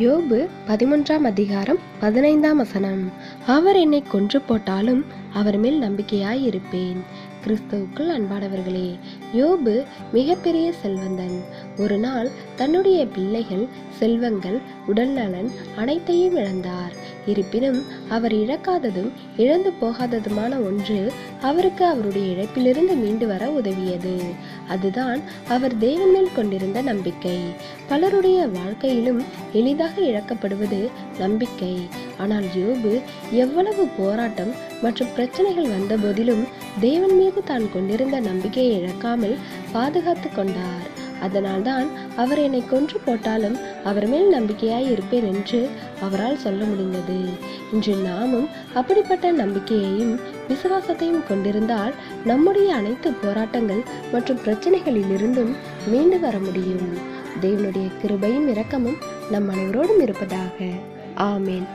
யோபு பதிமூன்றாம் அதிகாரம் பதினைந்தாம் வசனம். அவர் என்னை கொன்று போட்டாலும் அவர் மேல் நம்பிக்கையாய் இருப்பேன் கிறிஸ்துவுக்குள் அன்பானவர்களே யோபு மிகப்பெரிய செல்வந்தன். ஒரு நாள் தன்னுடைய பிள்ளைகள் செல்வங்கள் உடல்நலன் அனைத்தையும் இழந்தார். இருப்பினும் அவர் இழக்காததும் இழந்து போகாததுமான ஒன்று அவருக்கு அவருடைய இழப்பிலிருந்து மீண்டு வர உதவியது. அதுதான் அவர் தேவன் மேல் கொண்டிருந்த நம்பிக்கை. பலருடைய வாழ்க்கையிலும் எளிதாக இழக்கப்படுவது நம்பிக்கை. ஆனால் யோபு எவ்வளவு போராட்டம் மற்றும் பிரச்சனைகள் வந்த போதிலும் தேவன் மீது தான் கொண்டிருந்த நம்பிக்கையை இழக்காமல் பாதுகாத்து கொண்டார். அதனால்தான் அவர் என்னை கொன்று போட்டாலும் அவர் மேல் நம்பிக்கையாய் இருப்பேன் என்று அவரால் சொல்ல முடிந்தது. இன்று நாமும் அப்படிப்பட்ட நம்பிக்கையையும் விசுவாசத்தையும் கொண்டிருந்தால் நம்முடைய அனைத்து போராட்டங்கள் மற்றும் பிரச்சனைகளிலிருந்தும் மீண்டு வர முடியும். தேவனுடைய கிருபையும் இரக்கமும் நம் அனைவரோடும் இருப்பதாக. ஆமேன்.